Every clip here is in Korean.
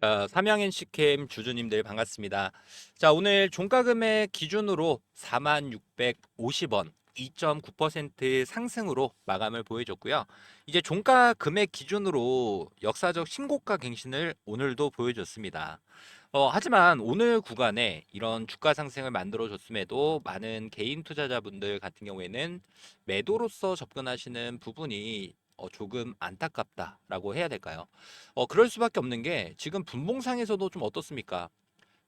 자, 삼양NC캠 주주님들 반갑습니다. 자, 오늘 종가 금액 기준으로 4650원 2.9% 상승으로 마감을 보여줬고요. 이제 종가 금액 기준으로 역사적 신고가 갱신을 오늘도 보여줬습니다. 어, 하지만 오늘 구간에 이런 주가 상승을 만들어줬음에도 많은 개인 투자자분들 같은 경우에는 매도로서 접근하시는 부분이 어, 조금 안타깝다라고 해야 될까요? 어, 그럴 수밖에 없는 게 지금 분봉상에서도 좀 어떻습니까?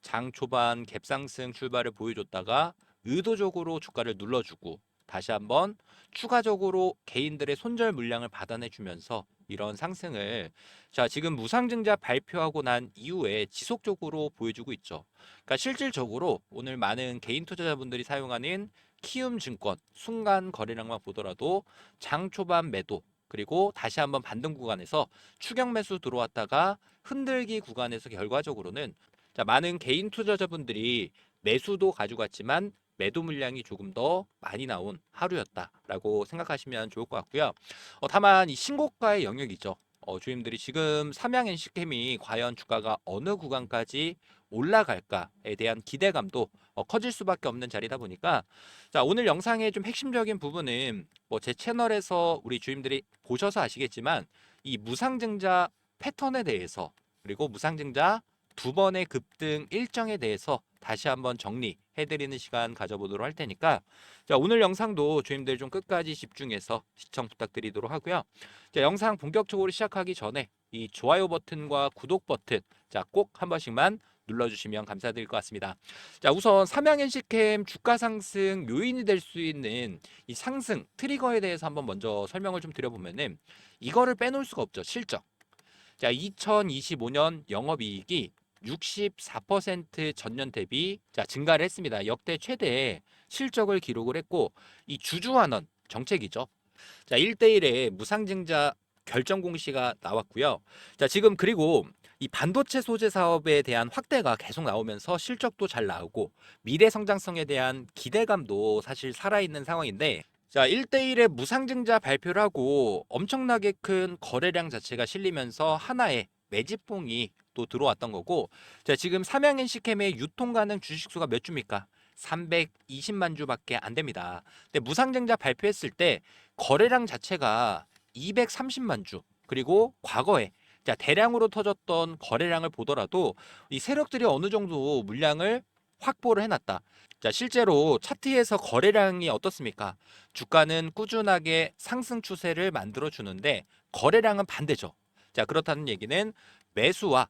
장 초반 갭상승 출발을 보여줬다가 의도적으로 주가를 눌러주고 다시 한번 추가적으로 개인들의 손절 물량을 받아내주면서 이런 상승을 자 지금 무상증자 발표하고 난 이후에 지속적으로 보여주고 있죠. 그러니까 실질적으로 오늘 많은 개인 투자자분들이 사용하는 키움증권 순간 거래량만 보더라도 장 초반 매도 그리고 다시 한번 반등 구간에서 추격 매수 들어왔다가 흔들기 구간에서 결과적으로는 자, 많은 개인 투자자분들이 매수도 가져갔지만 매도 물량이 조금 더 많이 나온 하루였다라고 생각하시면 좋을 것 같고요. 어, 다만 이 신고가의 영역이죠. 어, 주임들이 지금 삼양 NC캠이 과연 주가가 어느 구간까지 올라갈까에 대한 기대감도 어, 커질 수밖에 없는 자리다 보니까 자 오늘 영상의 좀 핵심적인 부분은 뭐 제 채널에서 우리 주임들이 보셔서 아시겠지만 이 무상증자 패턴에 대해서 그리고 무상증자 두 번의 급등 일정에 대해서 다시 한번 정리해드리는 시간 가져보도록 할 테니까 자 오늘 영상도 주임들 좀 끝까지 집중해서 시청 부탁드리도록 하고요. 자 영상 본격적으로 시작하기 전에 이 좋아요 버튼과 구독 버튼 자 꼭 한 번씩만 눌러주시면 감사드릴 것 같습니다. 자 우선 삼양NC캠 주가 상승 요인이 될 수 있는 이 상승 트리거에 대해서 한번 먼저 설명을 좀 드려보면은 이거를 빼놓을 수가 없죠 실적. 자 2025년 영업이익이 64% 전년 대비 자 증가를 했습니다. 역대 최대 실적을 기록을 했고 이 주주환원 정책이죠. 자 1대1의 무상증자 결정 공시가 나왔고요. 자 지금 그리고 이 반도체 소재 사업에 대한 확대가 계속 나오면서 실적도 잘 나오고 미래 성장성에 대한 기대감도 사실 살아있는 상황인데 자 1대1의 무상증자 발표를 하고 엄청나게 큰 거래량 자체가 실리면서 하나의 매집봉이 또 들어왔던 거고 자 지금 삼양NC캠의 유통 가능 주식 수가 몇 주입니까? 320만 주밖에 안 됩니다. 근데 무상증자 발표했을 때 거래량 자체가 230만 주 그리고 과거에 자 대량으로 터졌던 거래량을 보더라도 이 세력들이 어느 정도 물량을 확보를 해놨다. 자 실제로 차트에서 거래량이 어떻습니까? 주가는 꾸준하게 상승 추세를 만들어 주는데 거래량은 반대죠. 자 그렇다는 얘기는 매수와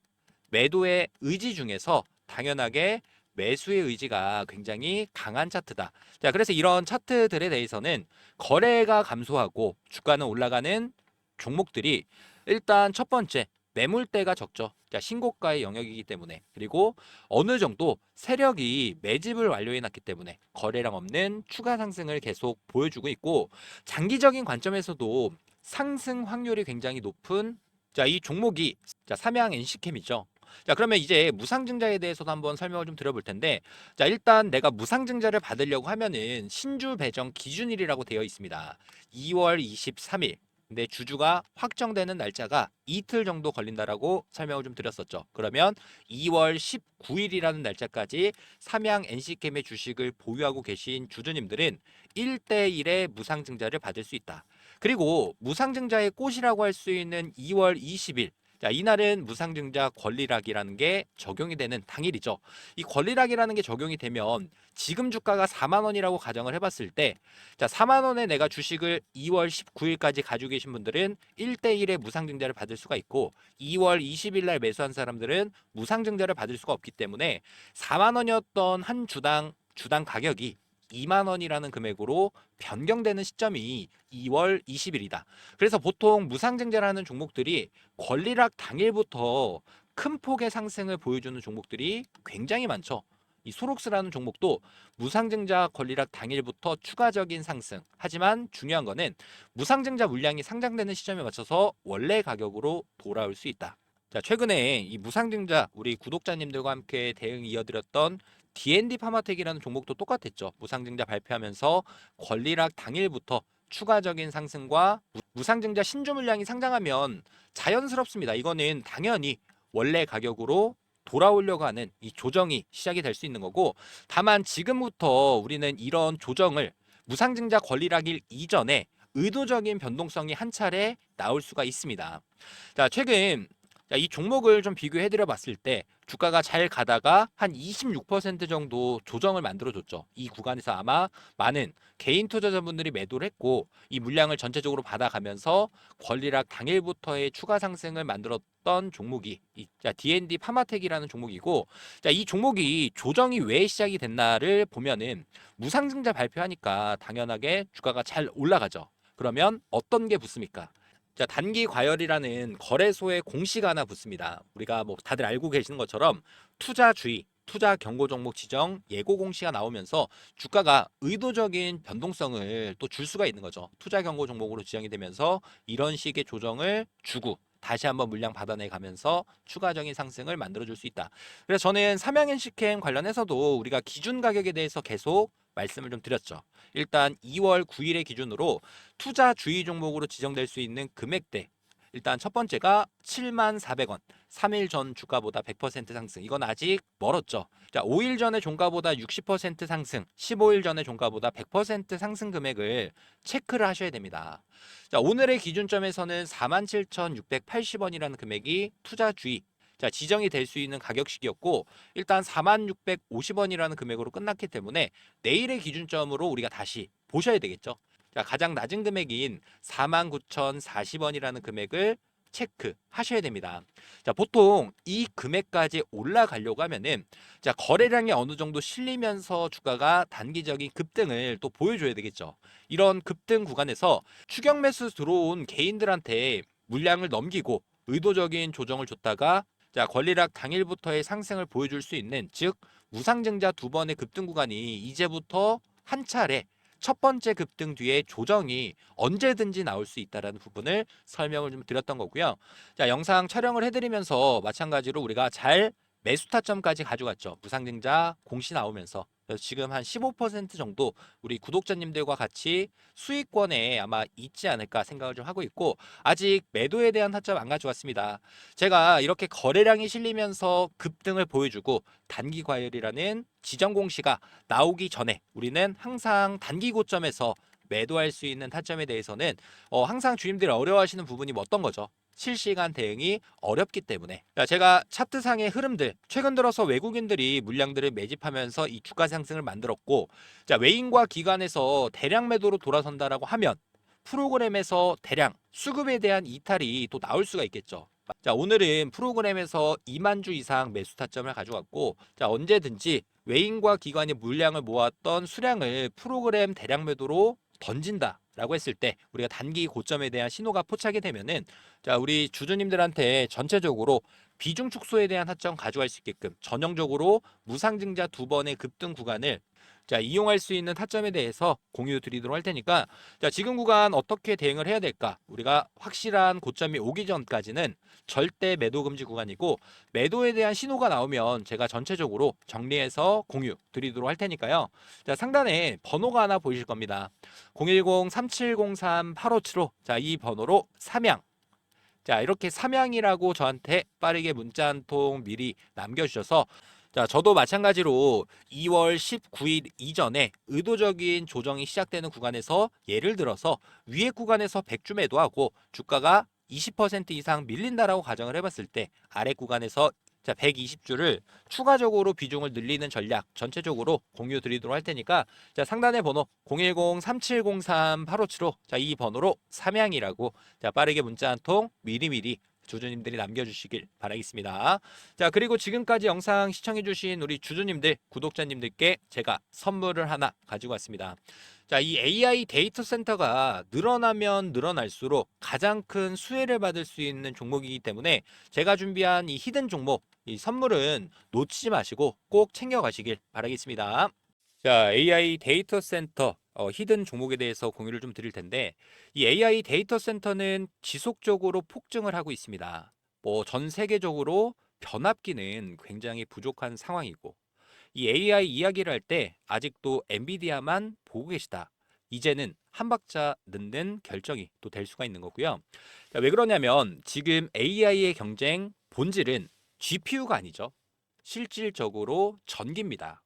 매도의 의지 중에서 당연하게 매수의 의지가 굉장히 강한 차트다. 자, 그래서 이런 차트들에 대해서는 거래가 감소하고 주가는 올라가는 종목들이 일단 첫 번째 매물대가 적죠. 자, 신고가의 영역이기 때문에 그리고 어느 정도 세력이 매집을 완료해 놨기 때문에 거래량 없는 추가 상승을 계속 보여주고 있고 장기적인 관점에서도 상승 확률이 굉장히 높은 자, 이 종목이 자, 삼양 NC캠이죠. 자, 그러면 이제 무상증자에 대해서도 한번 설명을 좀 드려볼 텐데, 자, 일단 내가 무상증자를 받으려고 하면은 신주 배정 기준일이라고 되어 있습니다. 2월 23일. 근데 주주가 확정되는 날짜가 이틀 정도 걸린다라고 설명을 좀 드렸었죠. 그러면 2월 19일이라는 날짜까지 삼양 NC캠의 주식을 보유하고 계신 주주님들은 1대1의 무상증자를 받을 수 있다. 그리고 무상증자의 꽃이라고 할 수 있는 2월 20일 자, 이날은 무상증자 권리락이라는 게 적용이 되는 당일이죠. 이 권리락이라는 게 적용이 되면 지금 주가가 4만 원이라고 가정을 해봤을 때, 자, 4만 원에 내가 주식을 2월 19일까지 가지고 계신 분들은 1대1의 무상증자를 받을 수가 있고, 2월 20일 날 매수한 사람들은 무상증자를 받을 수가 없기 때문에 4만 원이었던 한 주당 주당 가격이 2만 원이라는 금액으로 변경되는 시점이 2월 20일이다. 그래서 보통 무상증자라는 종목들이 권리락 당일부터 큰 폭의 상승을 보여주는 종목들이 굉장히 많죠. 이 소록스라는 종목도 무상증자 권리락 당일부터 추가적인 상승. 하지만 중요한 거는 무상증자 물량이 상장되는 시점에 맞춰서 원래 가격으로 돌아올 수 있다. 자, 최근에 이 무상증자 우리 구독자님들과 함께 대응 이어드렸던 D&D 파마텍이라는 종목도 똑같았죠. 무상증자 발표하면서 권리락 당일부터 추가적인 상승과 무- 무상증자 신주 물량이 상장하면 자연스럽습니다. 이거는 당연히 원래 가격으로 돌아오려고 하는 이 조정이 시작이 될 수 있는 거고 다만 지금부터 우리는 이런 조정을 무상증자 권리락일 이전에 의도적인 변동성이 한 차례 나올 수가 있습니다. 자, 최근 자, 이 종목을 좀 비교해 드려 봤을 때 주가가 잘 가다가 한 26% 정도 조정을 만들어 줬죠. 이 구간에서 아마 많은 개인 투자자분들이 매도를 했고 이 물량을 전체적으로 받아가면서 권리락 당일부터의 추가 상승을 만들었던 종목이 이 자, D&D 파마텍이라는 종목이고 자, 이 종목이 조정이 왜 시작이 됐나를 보면은 무상증자 발표하니까 당연하게 주가가 잘 올라가죠. 그러면 어떤 게 붙습니까? 자, 단기 과열이라는 거래소의 공시가 하나 붙습니다. 우리가 뭐 다들 알고 계시는 것처럼 투자 주의, 투자 경고 종목 지정 예고 공시가 나오면서 주가가 의도적인 변동성을 또 줄 수가 있는 거죠. 투자 경고 종목으로 지정이 되면서 이런 식의 조정을 주고 다시 한번 물량 받아내 가면서 추가적인 상승을 만들어 줄 수 있다. 그래서 저는 삼양엔식캠 관련해서도 우리가 기준 가격에 대해서 계속 말씀을 좀 드렸죠. 일단 2월 9일의 기준으로 투자 주의 종목으로 지정될 수 있는 금액대 일단 첫 번째가 7만 400원. 3일 전 주가보다 100% 상승. 이건 아직 멀었죠. 자, 5일 전의 종가보다 60% 상승, 15일 전의 종가보다 100% 상승 금액을 체크를 하셔야 됩니다. 자, 오늘의 기준점에서는 47,680원이라는 금액이 투자 주의 자, 지정이 될 수 있는 가격식이었고 일단 4650원이라는 금액으로 끝났기 때문에 내일의 기준점으로 우리가 다시 보셔야 되겠죠. 자, 가장 낮은 금액인 49,040원이라는 금액을 체크하셔야 됩니다. 자, 보통 이 금액까지 올라가려고 하면은 자, 거래량이 어느 정도 실리면서 주가가 단기적인 급등을 또 보여줘야 되겠죠. 이런 급등 구간에서 추격 매수 들어온 개인들한테 물량을 넘기고 의도적인 조정을 줬다가 자, 권리락 당일부터의 상승을 보여줄 수 있는 즉 무상증자 두 번의 급등 구간이 이제부터 한 차례 첫 번째 급등 뒤에 조정이 언제든지 나올 수 있다라는 부분을 설명을 좀 드렸던 거고요. 자, 영상 촬영을 해드리면서 마찬가지로 우리가 잘 매수 타점까지 가져갔죠. 무상증자 공시 나오면서. 지금 한 15% 정도 우리 구독자님들과 같이 수익권에 아마 있지 않을까 생각을 좀 하고 있고 아직 매도에 대한 타점 안 가져왔습니다. 제가 이렇게 거래량이 실리면서 급등을 보여주고 단기 과열이라는 지정 공시가 나오기 전에 우리는 항상 단기 고점에서 매도할 수 있는 타점에 대해서는 어, 항상 주님들이 어려워하시는 부분이 뭐 어떤 거죠? 실시간 대응이 어렵기 때문에 자, 제가 차트상의 흐름들 최근 들어서 외국인들이 물량들을 매집하면서 이 주가 상승을 만들었고 자 외인과 기관에서 대량 매도로 돌아선다라고 하면 프로그램에서 대량 수급에 대한 이탈이 또 나올 수가 있겠죠. 자 오늘은 프로그램에서 2만 주 이상 매수 타점을 가져갔고 자 언제든지 외인과 기관이 물량을 모았던 수량을 프로그램 대량 매도로 던진다. 라고 했을 때 우리가 단기 고점에 대한 신호가 포착이 되면은 자 우리 주주님들한테 전체적으로 비중 축소에 대한 타점 가져갈 수 있게끔 전형적으로 무상증자 두 번의 급등 구간을 자 이용할 수 있는 타점에 대해서 공유 드리도록 할 테니까 자 지금 구간 어떻게 대응을 해야 될까? 우리가 확실한 고점이 오기 전까지는 절대 매도 금지 구간이고 매도에 대한 신호가 나오면 제가 전체적으로 정리해서 공유 드리도록 할 테니까요. 자 상단에 번호가 하나 보이실 겁니다. 010-3703-8575 자 이 번호로 삼양 자 이렇게 삼양이라고 저한테 빠르게 문자 한 통 미리 남겨주셔서 자, 저도 마찬가지로 2월 19일 이전에 의도적인 조정이 시작되는 구간에서 예를 들어서 위에 구간에서 100주 매도하고 주가가 20% 이상 밀린다라고 가정을 해봤을 때 아래 구간에서 자 120주를 추가적으로 비중을 늘리는 전략 전체적으로 공유 드리도록 할 테니까 자 상단의 번호 010-3703-8575 자 이 번호로 삼양이라고 자 빠르게 문자 한 통 미리미리 주주님들이 남겨주시길 바라겠습니다. 자 그리고 지금까지 영상 시청해주신 우리 주주님들 구독자님들께 제가 선물을 하나 가지고 왔습니다. 자 이 AI 데이터 센터가 늘어나면 늘어날수록 가장 큰 수혜를 받을 수 있는 종목이기 때문에 제가 준비한 이 히든 종목 이 선물은 놓치지 마시고 꼭 챙겨가시길 바라겠습니다. 자 AI 데이터 센터 어, 히든 종목에 대해서 공유를 좀 드릴 텐데 이 AI 데이터 센터는 지속적으로 폭증을 하고 있습니다. 뭐 전 세계적으로 변압기는 굉장히 부족한 상황이고 이 AI 이야기를 할 때 아직도 엔비디아만 보고 계시다. 이제는 한 박자 늦는 결정이 또 될 수가 있는 거고요. 자, 왜 그러냐면 지금 AI의 경쟁 본질은 GPU가 아니죠. 실질적으로 전기입니다.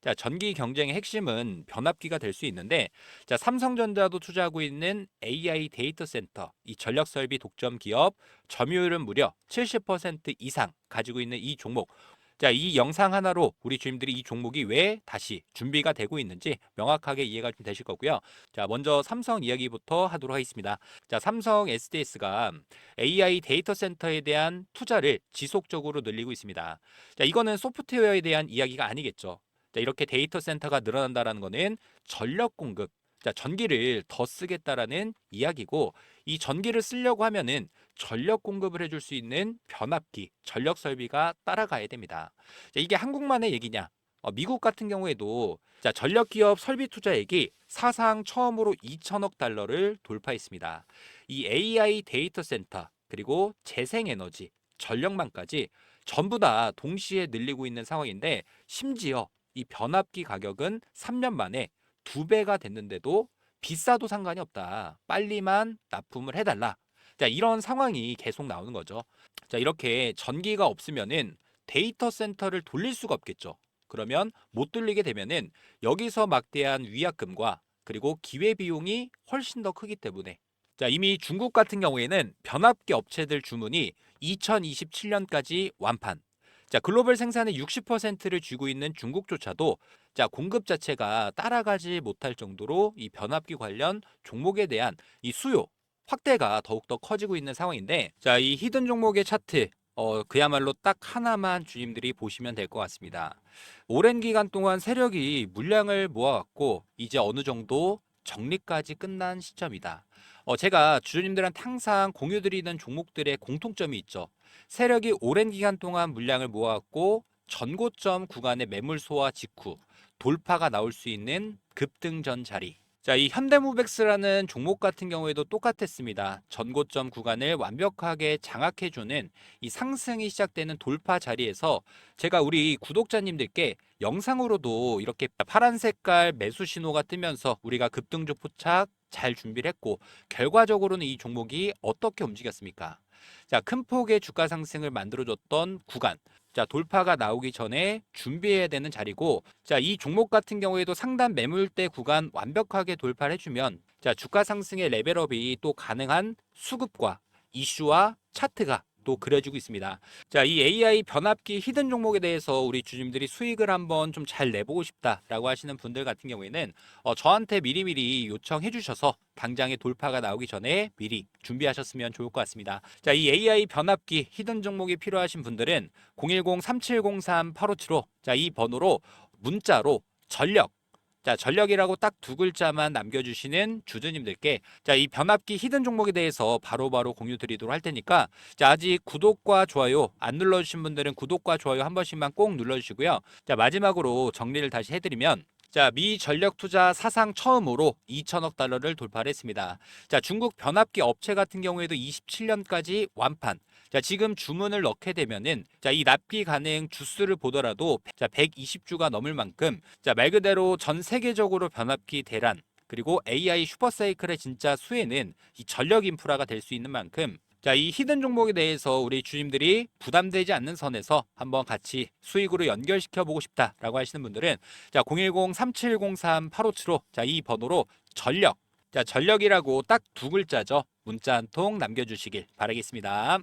자, 전기 경쟁의 핵심은 변압기가 될 수 있는데, 자, 삼성전자도 투자하고 있는 AI 데이터 센터, 이 전력 설비 독점 기업 점유율은 무려 70% 이상 가지고 있는 이 종목. 자, 이 영상 하나로 우리 주님들이 이 종목이 왜 다시 준비가 되고 있는지 명확하게 이해가 좀 되실 거고요. 자, 먼저 삼성 이야기부터 하도록 하겠습니다. 자, 삼성 SDS가 AI 데이터 센터에 대한 투자를 지속적으로 늘리고 있습니다. 자, 이거는 소프트웨어에 대한 이야기가 아니겠죠. 자, 이렇게 데이터 센터가 늘어난다라는 거는 전력 공급, 자, 전기를 더 쓰겠다라는 이야기고 이 전기를 쓰려고 하면은 전력 공급을 해줄 수 있는 변압기, 전력 설비가 따라가야 됩니다. 자, 이게 한국만의 얘기냐? 어, 미국 같은 경우에도 자, 전력 기업 설비 투자액이 사상 처음으로 2천억 달러를 돌파했습니다. 이 AI 데이터 센터 그리고 재생 에너지, 전력망까지 전부 다 동시에 늘리고 있는 상황인데 심지어 이 변압기 가격은 3년 만에 두 배가 됐는데도 비싸도 상관이 없다. 빨리만 납품을 해달라. 자, 이런 상황이 계속 나오는 거죠. 자, 이렇게 전기가 없으면은 데이터 센터를 돌릴 수가 없겠죠. 그러면 못 돌리게 되면은 여기서 막대한 위약금과 그리고 기회 비용이 훨씬 더 크기 때문에 자, 이미 중국 같은 경우에는 변압기 업체들 주문이 2027년까지 완판. 자, 글로벌 생산의 60%를 쥐고 있는 중국조차도 자, 공급 자체가 따라가지 못할 정도로 이 변압기 관련 종목에 대한 이 수요 확대가 더욱더 커지고 있는 상황인데 자, 이 히든 종목의 차트 어, 그야말로 딱 하나만 주님들이 보시면 될 것 같습니다. 오랜 기간 동안 세력이 물량을 모아왔고 이제 어느 정도 정리까지 끝난 시점이다. 어, 제가 주주님들한테 항상 공유드리는 종목들의 공통점이 있죠. 세력이 오랜 기간 동안 물량을 모아왔고 전고점 구간의 매물 소화 직후 돌파가 나올 수 있는 급등전 자리. 자, 이 현대무백스라는 종목 같은 경우에도 똑같았습니다. 전고점 구간을 완벽하게 장악해주는 이 상승이 시작되는 돌파 자리에서 제가 우리 구독자님들께 영상으로도 이렇게 파란 색깔 매수 신호가 뜨면서 우리가 급등조 포착 잘 준비를 했고 결과적으로는 이 종목이 어떻게 움직였습니까? 자, 큰 폭의 주가 상승을 만들어줬던 구간. 자, 돌파가 나오기 전에 준비해야 되는 자리고, 자, 이 종목 같은 경우에도 상단 매물대 구간 완벽하게 돌파를 해주면, 자, 주가 상승의 레벨업이 또 가능한 수급과 이슈와 차트가 또 그려지고 있습니다. 자, 이 AI 변압기 히든 종목에 대해서 우리 주주님들이 수익을 한번 좀 잘 내보고 싶다라고 하시는 분들 같은 경우에는 어, 저한테 미리미리 요청해 주셔서 당장의 돌파가 나오기 전에 미리 준비하셨으면 좋을 것 같습니다. 자, 이 AI 변압기 히든 종목이 필요하신 분들은 010-3703-8575 자, 이 번호로 문자로 전력 자, 전력이라고 딱 두 글자만 남겨주시는 주주님들께 자, 이 변압기 히든 종목에 대해서 바로 바로 공유 드리도록 할 테니까 자, 아직 구독과 좋아요 안 눌러주신 분들은 구독과 좋아요 한 번씩만 꼭 눌러주시고요. 자, 마지막으로 정리를 다시 해드리면 자, 미 전력 투자 사상 처음으로 2천억 달러를 돌파를 했습니다. 자, 중국 변압기 업체 같은 경우에도 27년까지 완판. 자, 지금 주문을 넣게 되면은 자, 이 납기 가능 주수를 보더라도 자, 120주가 넘을 만큼 자, 말 그대로 전 세계적으로 변압기 대란 그리고 AI 슈퍼사이클의 진짜 수혜는 이 전력 인프라가 될 수 있는 만큼 자, 이 히든 종목에 대해서 우리 주님들이 부담되지 않는 선에서 한번 같이 수익으로 연결시켜 보고 싶다라고 하시는 분들은 자, 010-3703-8575 자, 이 번호로 전력 자, 전력이라고 딱 두 글자죠. 문자 한 통 남겨 주시길 바라겠습니다.